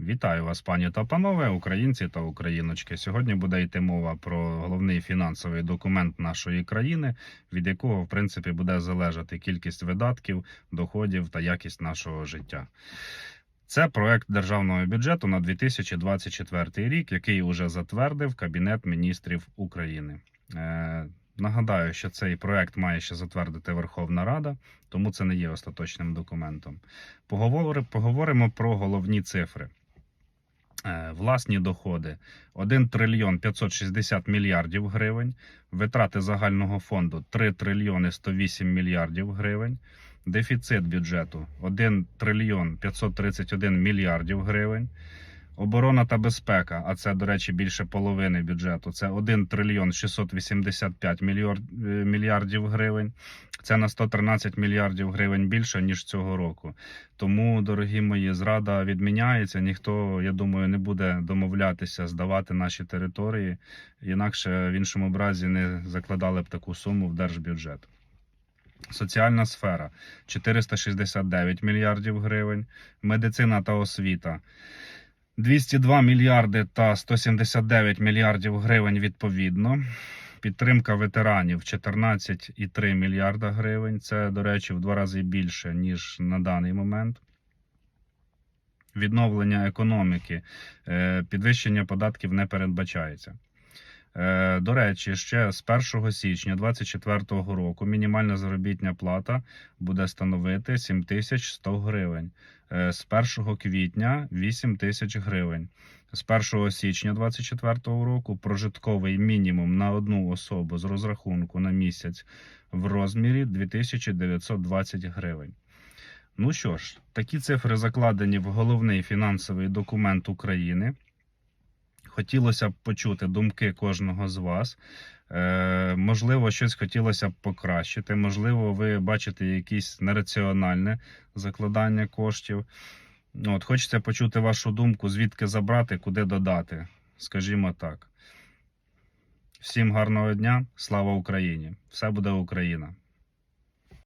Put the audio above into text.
Вітаю вас, пані та панове, українці та україночки. Сьогодні буде йти мова про головний фінансовий документ нашої країни, від якого, в принципі, буде залежати кількість видатків, доходів та якість нашого життя. Це проект державного бюджету на 2024 рік, який уже затвердив Кабінет міністрів України. Е, Нагадаю, що цей проект має ще затвердити Верховна Рада, тому це не є остаточним документом. Поговори- Поговоримо про головні цифри. Е, Власні доходи. 1 трильйон 560 мільярдів гривень, витрати загального фонду 3 трильйони 108 мільярдів гривень, дефіцит бюджету 1 трильйон 531 мільярдів гривень, оборона та безпека, а це, до речі, більше половини бюджету, це 1 трильйон 685 е, мільярдів гривень. Це на 113 мільярдів гривень більше, ніж цього року. Тому, дорогі мої, зрада відміняється. Ніхто, я думаю, не буде домовлятися здавати наші території. Інакше в іншому разі не закладали б таку суму в держбюджет. Соціальна сфера 469 мільярдів гривень, медицина та освіта 202 мільярди та 179 мільярдів гривень відповідно. Підтримка ветеранів 14,3 мільярда гривень. Це, до речі, в два рази більше, ніж на даний момент. Відновлення економіки, е, підвищення податків не передбачається. Е, До речі, ще з 1 січня 2024 року мінімальна заробітня плата буде становити 7100 гривень. Е, З 1 квітня 8 тисяч гривень. З 1 січня 2024 року прожитковий мінімум на одну особу з розрахунку на місяць в розмірі 2920 гривень. Ну що ж, такі цифри закладені в головний фінансовий документ України. Хотілося б почути думки кожного з вас. Е, можливо, щось хотілося б покращити. Можливо, ви бачите якісь нераціональне закладання коштів. От, хочеться почути вашу думку, звідки забрати, куди додати. Скажімо так. Всім гарного дня, слава Україні! Все буде Україна!